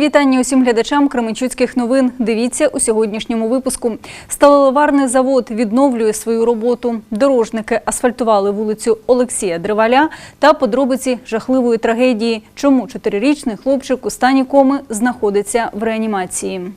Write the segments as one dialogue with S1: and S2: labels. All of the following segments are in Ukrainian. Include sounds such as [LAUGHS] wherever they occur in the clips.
S1: вітання усім глядачам Кременчуцьких новин. Дивіться у сьогоднішньому випуску. Сталеловарний завод відновлює свою роботу. Дорожники асфальтували вулицю Олексія Древаля та подробиці жахливої трагедії. Чому чотирирічний хлопчик у стані коми знаходиться в реанімації?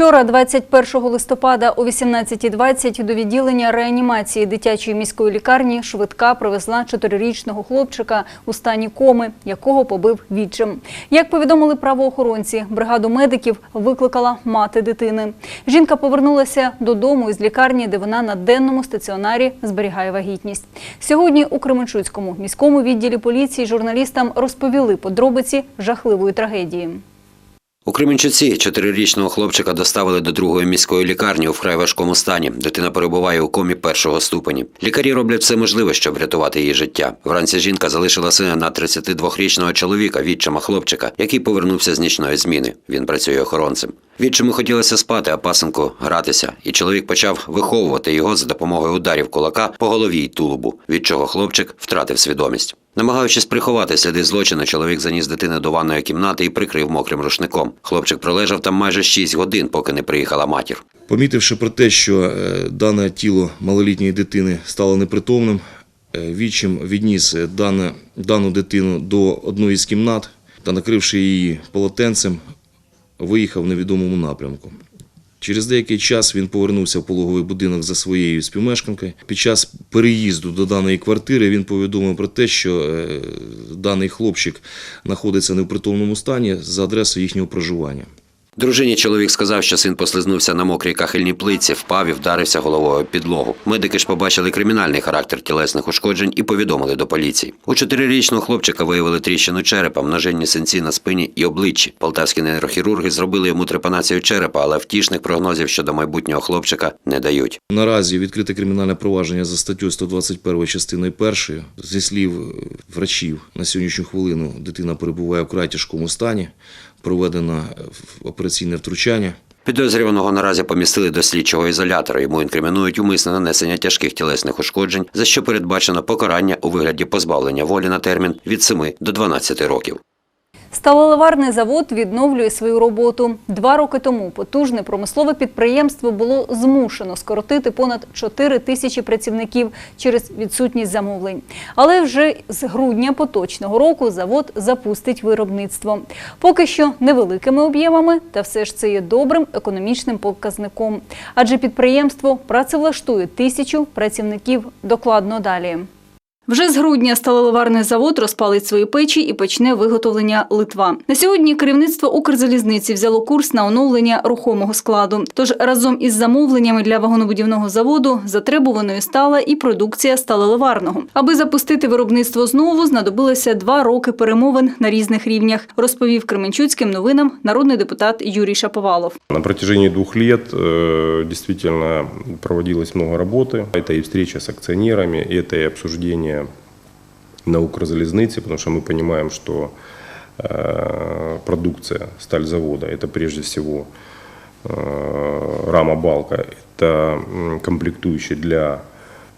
S1: Вчора, 21 листопада о 18.20 до відділення реанімації дитячої міської лікарні швидка привезла чотирирічного хлопчика у стані коми, якого побив відчим. Як повідомили правоохоронці, бригаду медиків викликала мати дитини. Жінка повернулася додому із лікарні, де вона на денному стаціонарі зберігає вагітність. Сьогодні у Кременчуцькому міському відділі поліції журналістам розповіли подробиці жахливої трагедії.
S2: У Кременчуці чотирирічного хлопчика доставили до другої міської лікарні у вкрай важкому стані. Дитина перебуває у комі першого ступені. Лікарі роблять все можливе, щоб врятувати її життя. Вранці жінка залишила сина на 32-річного чоловіка, відчима хлопчика, який повернувся з нічної зміни. Він працює охоронцем. Відчиму хотілося спати, а пасенку гратися, і чоловік почав виховувати його за допомогою ударів кулака по голові й тулубу, від чого хлопчик втратив свідомість. Намагаючись приховати сліди злочину, чоловік заніс дитини до ванної кімнати і прикрив мокрим рушником. Хлопчик пролежав там майже 6 годин, поки не приїхала матір.
S3: Помітивши про те, що е, дане тіло малолітньої дитини стало непритомним, е, відчим відніс е, дане, дану дитину до одної з кімнат та, накривши її полотенцем, виїхав в невідомому напрямку. Через деякий час він повернувся в пологовий будинок за своєю співмешканкою. Під час переїзду до даної квартири він повідомив про те, що е, даний хлопчик знаходиться не в притомному стані за адресою їхнього проживання.
S2: Дружині чоловік сказав, що син послизнувся на мокрій кахельній плитці, впав і вдарився головою підлогу. Медики ж побачили кримінальний характер тілесних ушкоджень і повідомили до поліції. У чотирирічного хлопчика виявили тріщину черепа, множинні синці на спині і обличчі. Полтавські нейрохірурги зробили йому трепанацію черепа, але втішних прогнозів щодо майбутнього хлопчика не дають.
S3: Наразі відкрите кримінальне провадження за статтю 121 частиною 1. Зі слів е, врачів, на сьогоднішню хвилину дитина перебуває в край тяжкому стані, проведено операційне втручання.
S2: Підозрюваного наразі помістили до слідчого ізолятора. Йому інкримінують умисне нанесення тяжких тілесних ушкоджень, за що передбачено покарання у вигляді позбавлення волі на термін від 7 до 12 років.
S1: Сталеловарний завод відновлює свою роботу. Два роки тому потужне промислове підприємство було змушено скоротити понад 4 тисячі працівників через відсутність замовлень. Але вже з грудня поточного року завод запустить виробництво. Поки що невеликими об'ємами, та все ж це є добрим економічним показником. Адже підприємство працевлаштує тисячу працівників докладно далі. Вже з грудня сталеловарний завод розпалить свої печі і почне виготовлення Литва. На сьогодні керівництво Укрзалізниці взяло курс на оновлення рухомого складу. Тож разом із замовленнями для вагонобудівного заводу затребуваною стала і продукція сталеловарного. Аби запустити виробництво знову, знадобилося два роки перемовин на різних рівнях, розповів Кременчуцьким новинам народний депутат Юрій Шаповалов.
S4: На протяжении двух лет э, действительно проводилось много работы. Это и встреча с акционерами, это и обсуждение на Укрзалезнице, потому что мы понимаем, что э, продукция стальзавода – это прежде всего э, рама-балка, это м, комплектующие для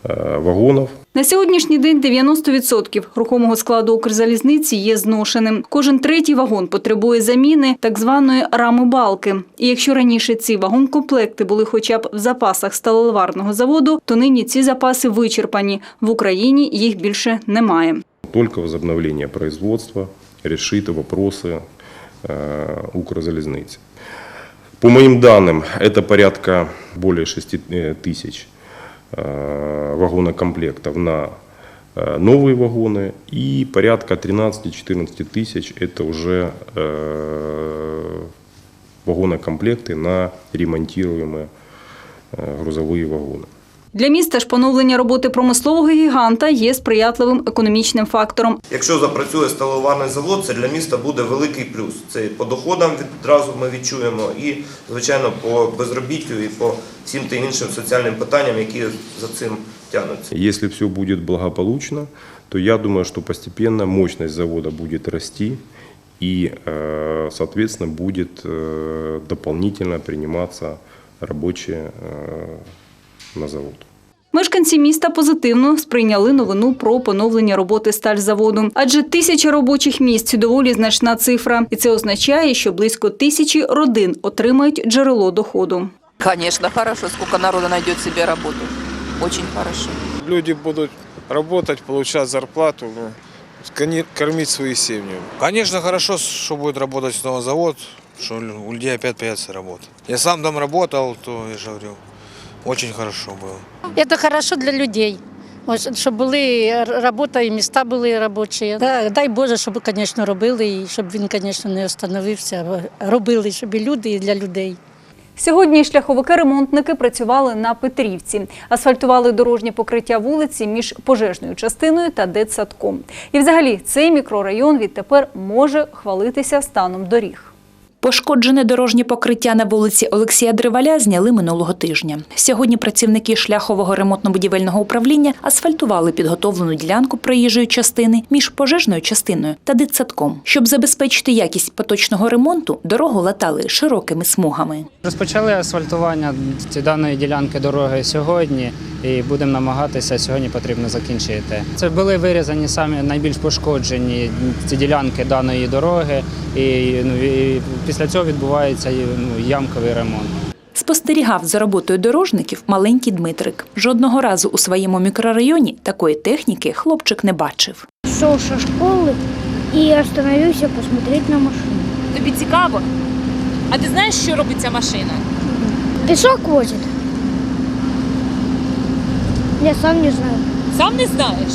S4: э, вагонов,
S1: На сьогоднішній день 90% рухомого складу Укрзалізниці є зношеним. Кожен третій вагон потребує заміни так званої рами балки. І якщо раніше ці вагонкомплекти були хоча б в запасах сталеловарного заводу, то нині ці запаси вичерпані. В Україні їх більше немає.
S4: Только возобновление производства решит вопросы э, Укрзалезницы. По моим данным, это порядка более 6 э, тысяч э, вагонокомплектов на э, новые вагоны и порядка 13-14 тысяч это уже э, вагонокомплекты на ремонтируемые э, грузовые вагоны.
S1: Для міста ж поновлення роботи промислового гіганта є сприятливим економічним фактором.
S5: Якщо запрацює сталоварний завод, це для міста буде великий плюс. Це і по доходам відразу ми відчуємо, і звичайно по безробіттю і по всім тим іншим соціальним питанням, які за цим тягнуться.
S4: Если все будет благополучно, то я думаю, что постепенно мощность завода будет расти и, э, соответственно, будет э, дополнительно приниматься рабочие э, на завод.
S1: Мешканці міста позитивно сприйняли новину про поновлення роботи стальзаводу. Адже тисяча робочих місць – доволі значна цифра. І це означає, що близько тисячі родин отримають джерело доходу.
S6: Конечно, хорошо, сколько народа найдет себе работу. Очень хорошо.
S7: Люди будут работать, получать зарплату, ну, кормить свои семьи.
S8: Конечно, хорошо, что будет работать снова завод, что у людей опять появится работа. Я сам там работал, то я же говорю, очень хорошо было.
S9: Це хорошо для людей. Щоб були робота і міста були робочі. Дай Боже, щоб, звісно, робили, і щоб він, звісно, не остановився. Робили, щоб і люди, і для людей.
S1: Сьогодні шляховики-ремонтники працювали на Петрівці. Асфальтували дорожнє покриття вулиці між пожежною частиною та дитсадком. І взагалі цей мікрорайон відтепер може хвалитися станом доріг.
S10: Пошкоджене дорожнє покриття на вулиці Олексія Дриваля зняли минулого тижня. Сьогодні працівники шляхового ремонтно-будівельного управління асфальтували підготовлену ділянку проїжджої частини між пожежною частиною та дитсадком. Щоб забезпечити якість поточного ремонту, дорогу латали широкими смугами.
S11: Розпочали асфальтування даної ділянки дороги сьогодні і будемо намагатися сьогодні потрібно закінчити. Це були вирізані самі найбільш пошкоджені ці ділянки даної дороги, і, ну, і після цього відбувається ну, ямковий ремонт.
S10: Спостерігав за роботою дорожників маленький Дмитрик. Жодного разу у своєму мікрорайоні такої техніки хлопчик не бачив.
S12: Шел со школы и остановился посмотреть на машину.
S13: Тобі цікаво? А ти знаєш, що робить ця машина?
S12: Песок возит. Я сам не знаю.
S13: Сам не знаєш.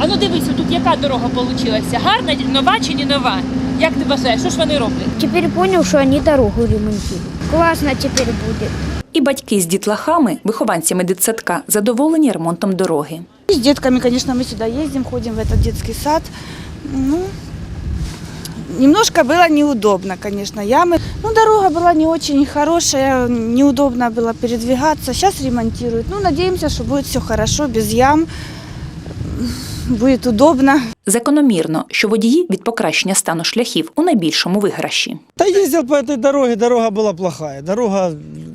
S13: А ну дивись, тут яка дорога получилася? Гарна, нова чи не нова? Як ти вважаєш, що ж вони роблять?
S12: Теперь понял, что они дорогу ремонтируют. Классно теперь будет.
S10: І батьки з дітлахами, вихованцями дитсадка, задоволені ремонтом дороги.
S14: С детками, конечно, мы сюда ездим, ходим в этот детский сад. Ну, немножко было неудобно, конечно, ямы. Ну, дорога была не очень хорошая, неудобно было передвигаться. Сейчас ремонтируют. Ну, надеемся, что будет все хорошо, без ям. Будет удобно.
S10: Закономірно, що водії від покращення стану шляхів у найбільшому виграші.
S15: Да ездил по этой дороге, дорога была плохая. Дорога,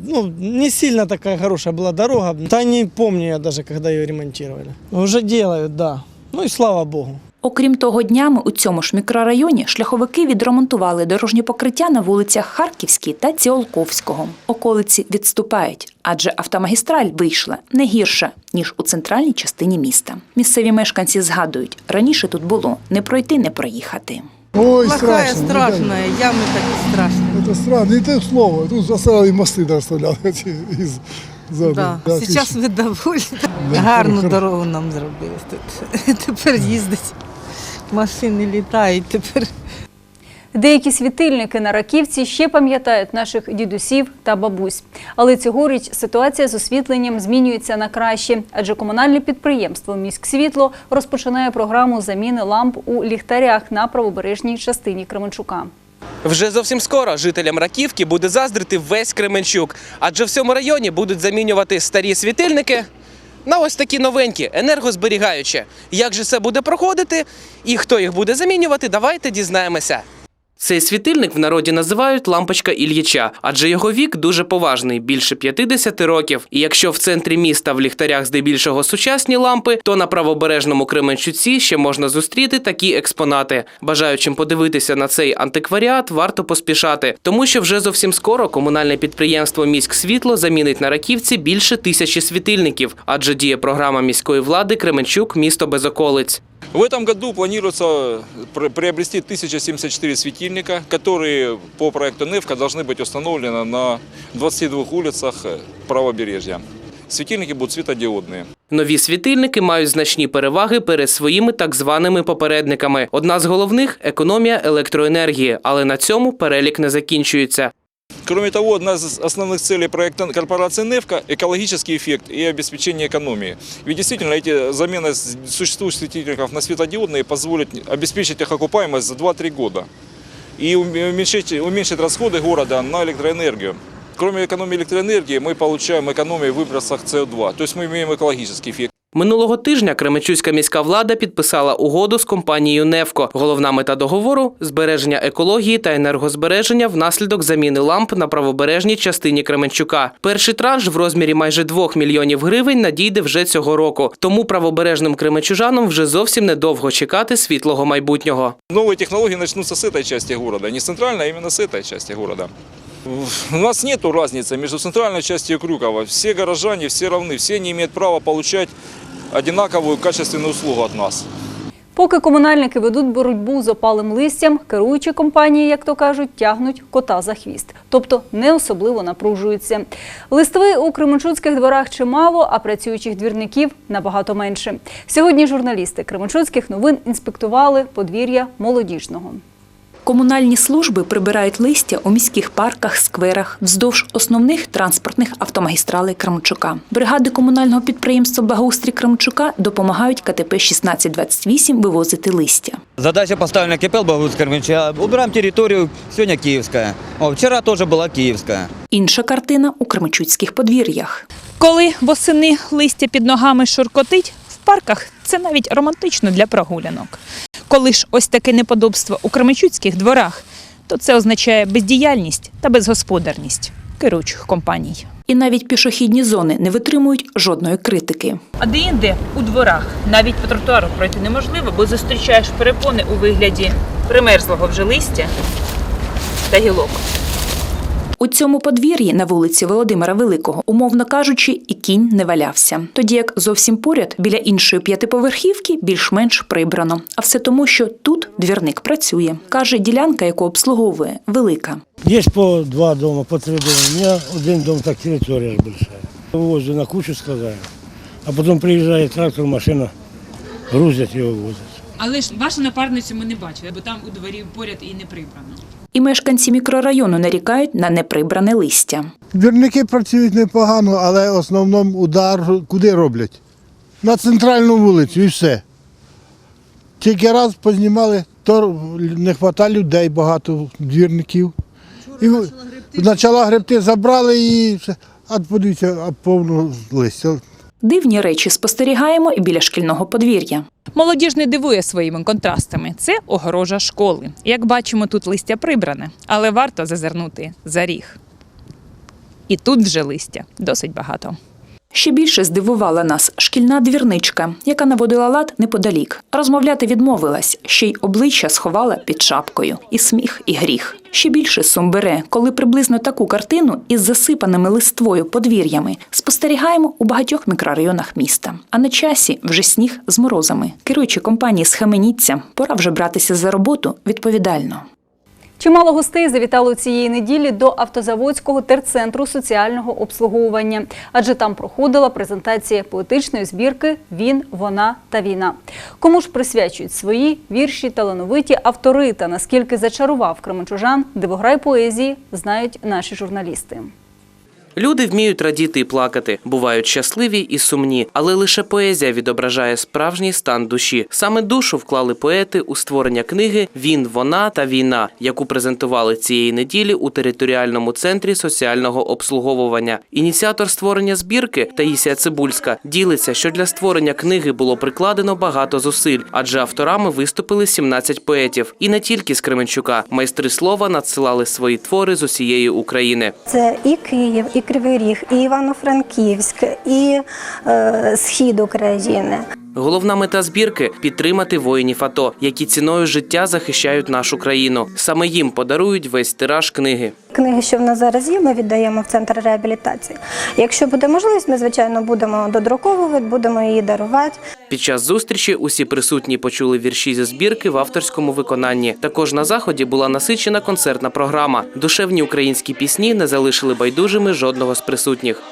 S15: ну, не сильно такая хорошая была дорога. Да не помню я даже, когда ее ремонтировали. Уже делают, да. Ну и слава богу.
S10: Окрім того, днями у цьому ж мікрорайоні шляховики відремонтували дорожнє покриття на вулицях Харківській та Ціолковського. Околиці відступають, адже автомагістраль вийшла не гірша, ніж у центральній частині міста. Місцеві мешканці згадують, раніше тут було не пройти, не проїхати.
S16: Ой,
S14: Плохая,
S16: страшно.
S14: страшная, ямы такие страшные.
S16: Это странно. Не те слово. Тут заставили мости доставляли із [LAUGHS] заду.
S14: Да.
S16: Да,
S14: Сейчас
S16: ти
S14: ви довольні.
S16: Да,
S14: Гарну
S16: хорошо.
S14: дорогу нам зробили тут. [LAUGHS] Тепер їздить. Машини літають тепер.
S1: Деякі світильники на раківці ще пам'ятають наших дідусів та бабусь. Але цьогоріч ситуація з освітленням змінюється на краще, адже комунальне підприємство «Міськсвітло» розпочинає програму заміни ламп у ліхтарях на правобережній частині Кременчука.
S17: Вже зовсім скоро жителям Раківки буде заздрити весь Кременчук, адже в цьому районі будуть замінювати старі світильники на ось такі новенькі, енергозберігаючі. Як же це буде проходити і хто їх буде замінювати, давайте дізнаємося. Цей світильник в народі називають лампочка Ільяча, адже його вік дуже поважний більше 50 років. І якщо в центрі міста в ліхтарях здебільшого сучасні лампи, то на правобережному Кременчуці ще можна зустріти такі експонати. Бажаючим подивитися на цей антикваріат, варто поспішати, тому що вже зовсім скоро комунальне підприємство Міськ Світло замінить на раківці більше тисячі світильників, адже діє програма міської влади Кременчук місто без околиць.
S18: В этом году планируется пр- приобрести 1074 светильника, которые по проекту НЭФКО должны быть установлены на 22 улицах э, правобережья. Светильники будут светодиодные.
S17: Нові світильники мають значні переваги перед своїми так званими попередниками. Одна з головних економія електроенергії, але на цьому перелік не закінчується.
S18: Кроме того, одна из основных целей проекта корпорации НЭФКО – экологический эффект и обеспечение экономии. Ведь действительно эти замена с- существующих светильников на светодиодные позволит обеспечить их окупаемость за 2-3 года и уме- уменьшить, уменьшить расходы города на электроэнергию. Кроме экономии электроэнергии, мы получаем экономию в выбросах СО2, то есть мы имеем экологический эффект.
S17: Минулого тижня Кременчуцька міська влада підписала угоду з компанією «Невко». Головна мета договору збереження екології та енергозбереження внаслідок заміни ламп на правобережній частині Кременчука. Перший транш в розмірі майже 2 мільйонів гривень надійде вже цього року. Тому правобережним кременчужанам вже зовсім недовго чекати світлого майбутнього.
S18: Новые технологии начнутся с этой части города, не с центральной, а именно с этой части города. У нас нет разницы между центральной частью и Крюкова. Все горожане, все равны, все не имеют права получать одинаковую качественную услугу от нас.
S1: Поки комунальники ведуть боротьбу з опалим листям, керуючі компанії, як то кажуть, тягнуть кота за хвіст, тобто не особливо напружуються. Листви у Кременчуцьких дворах чимало, а працюючих двірників набагато менше. Сьогодні журналісти Кременчуцьких новин інспектували подвір'я молодіжного.
S10: Комунальні служби прибирають листя у міських парках, скверах вздовж основних транспортних автомагістралей Крамчука. Бригади комунального підприємства Благоустрій Крамчука допомагають КТП 1628 вивозити листя.
S19: Задача поставлена КПЛ Багутская. Убираем территорию, сегодня Киевская. О, вчера тоже была Киевская.
S10: Інша картина у кременчуцьких подвір'ях.
S20: Коли восени листя під ногами шуркотить, в парках це навіть романтично для прогулянок. Коли ж ось таке неподобство у кременчуцьких дворах, то це означає бездіяльність та безгосподарність керуючих компаній.
S10: І навіть пішохідні зони не витримують жодної критики.
S20: А де-інде у дворах навіть по тротуару пройти неможливо, бо зустрічаєш перепони у вигляді примерзлого вже листя та гілок.
S10: У цьому подвір'ї на вулиці Володимира Великого, умовно кажучи, і кінь не валявся. Тоді як зовсім поряд біля іншої п'ятиповерхівки більш-менш прибрано. А все тому, що тут двірник працює. Каже, ділянка, яку обслуговує, велика.
S21: Есть по два дома, по три дома. У меня один дом, так территория ж большая. Возле на кучу сказали. А потом приезжает трактор, машина, грузят его, возят.
S20: Але ж вашу напарницю ми не бачили, бо там у дворі поряд і не прибрано.
S10: І мешканці мікрорайону нарікають на неприбране листя.
S16: Двірники працюють непогано, але в основному удар куди роблять? На центральну вулицю і все. Тільки раз познімали, то не вистачає людей, багато двірників. І почала гребти, забрали і все. А подивіться, а повно листя.
S10: Дивні речі спостерігаємо і біля шкільного подвір'я.
S20: Молодіж не дивує своїми контрастами. Це огорожа школи. Як бачимо, тут листя прибране, але варто зазирнути за ріг. І тут вже листя досить багато.
S10: Ще більше здивувала нас шкільна двірничка, яка наводила лад неподалік. Розмовляти відмовилась, ще й обличчя сховала під шапкою. І сміх, і гріх. Ще більше сум бере, коли приблизно таку картину із засипаними листвою подвір'ями спостерігаємо у багатьох мікрорайонах міста. А на часі вже сніг з морозами. Керуючи компанії схаменіться, пора вже братися за роботу відповідально.
S1: Чимало гостей завітало цієї неділі до автозаводського терцентру соціального обслуговування, адже там проходила презентація поетичної збірки Він, вона та війна. Кому ж присвячують свої вірші талановиті автори та наскільки зачарував кременчужан дивограй поезії, знають наші журналісти.
S17: Люди вміють радіти і плакати, бувають щасливі і сумні, але лише поезія відображає справжній стан душі. Саме душу вклали поети у створення книги Він, вона та війна, яку презентували цієї неділі у територіальному центрі соціального обслуговування. Ініціатор створення збірки Таїсія Цибульська ділиться, що для створення книги було прикладено багато зусиль, адже авторами виступили 17 поетів, і не тільки з Кременчука. Майстри слова надсилали свої твори з усієї України.
S22: Це і Київ, і Кривий Ріг, і Івано-Франківськ, і е, схід України.
S17: Головна мета збірки підтримати воїнів АТО, які ціною життя захищають нашу країну. Саме їм подарують весь тираж книги.
S22: Книги, що в нас зараз є, ми віддаємо в центр реабілітації. Якщо буде можливість, ми звичайно будемо додруковувати, будемо її дарувати.
S17: Під час зустрічі усі присутні почули вірші зі збірки в авторському виконанні. Також на заході була насичена концертна програма. Душевні українські пісні не залишили байдужими жодного з присутніх.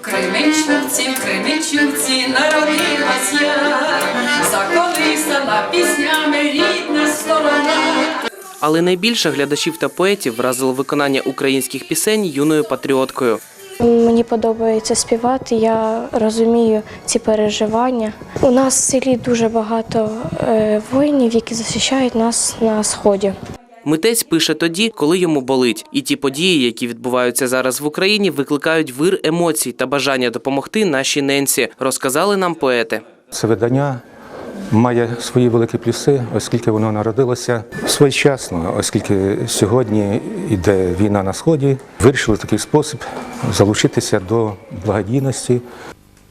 S23: Кременчуці, Кременчуці, народилась я, заколисана піснями рідна сторона.
S17: Але найбільше глядачів та поетів вразило виконання українських пісень юною патріоткою.
S24: Мені подобається співати, я розумію ці переживання. У нас в селі дуже багато е, воїнів, які захищають нас на сході.
S17: Митець пише тоді, коли йому болить. І ті події, які відбуваються зараз в Україні, викликають вир емоцій та бажання допомогти нашій ненці, розказали нам поети.
S25: Це видання має свої великі плюси, оскільки воно народилося своєчасно, оскільки сьогодні йде війна на сході. Вирішили такий спосіб залучитися до благодійності.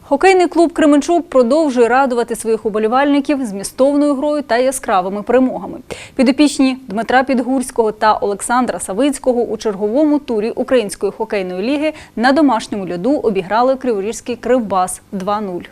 S1: Хокейний клуб Кременчук продовжує радувати своїх уболівальників змістовною грою та яскравими перемогами. Підопічні Дмитра Підгурського та Олександра Савицького у черговому турі Української хокейної ліги на домашньому льоду обіграли Криворізький Кривбас 2-0.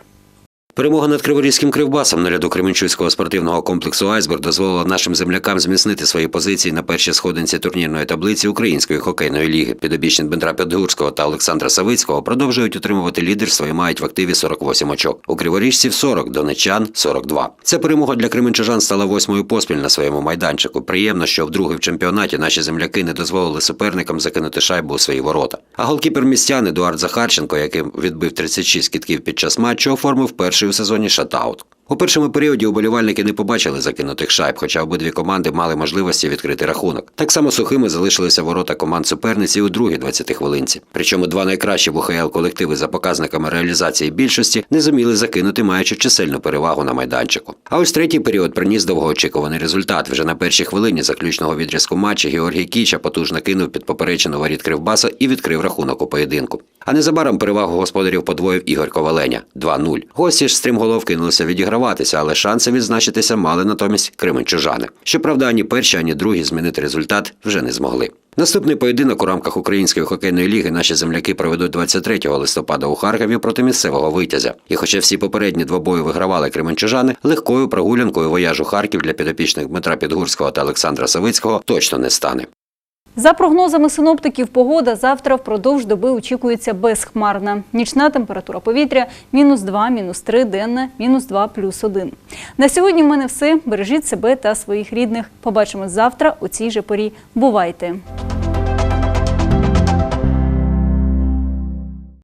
S2: Перемога над Криворізьким кривбасом на льоду Кременчуцького спортивного комплексу Айсберг дозволила нашим землякам зміцнити свої позиції на першій сходинці турнірної таблиці Української хокейної ліги. Підопічні Дмитра Підгурського та Олександра Савицького продовжують утримувати лідерство і мають в активі 48 очок. У Криворіжців 40, донечан 42. Ця перемога для кременчужан стала восьмою поспіль на своєму майданчику. Приємно, що вдруге в чемпіонаті наші земляки не дозволили суперникам закинути шайбу у свої ворота. А голкіпер містян Едуард Захарченко, який відбив 36 кітків під час матчу, оформив перший у сезоні шатаут. У першому періоді уболівальники не побачили закинутих шайб, хоча обидві команди мали можливості відкрити рахунок. Так само сухими залишилися ворота команд суперниці у другій 20 хвилинці. Причому два найкращі в УХЛ колективи за показниками реалізації більшості не зуміли закинути, маючи чисельну перевагу на майданчику. А ось третій період приніс довгоочікуваний результат. Вже на першій хвилині заключного відрізку матчу Георгій Кіча потужно кинув під поперечину воріт Кривбаса і відкрив рахунок у поєдинку. А незабаром перевагу господарів подвоїв Ігор Коваленя 2-0. Гості ж стрімголов кинулися відіграватися, але шанси відзначитися мали натомість кременчужани. Щоправда, ані перші, ані другі змінити результат вже не змогли. Наступний поєдинок у рамках Української хокейної ліги наші земляки проведуть 23 листопада у Харкові проти місцевого витязя. І хоча всі попередні двобої вигравали кременчужани, легкою прогулянкою вояжу Харків для підопічних Дмитра Підгурського та Олександра Савицького точно не стане.
S1: За прогнозами синоптиків, погода завтра впродовж доби очікується безхмарна. Нічна температура повітря – мінус 2, мінус 3, денна – мінус 2, плюс 1. На сьогодні в мене все. Бережіть себе та своїх рідних. Побачимось завтра у цій же порі. Бувайте!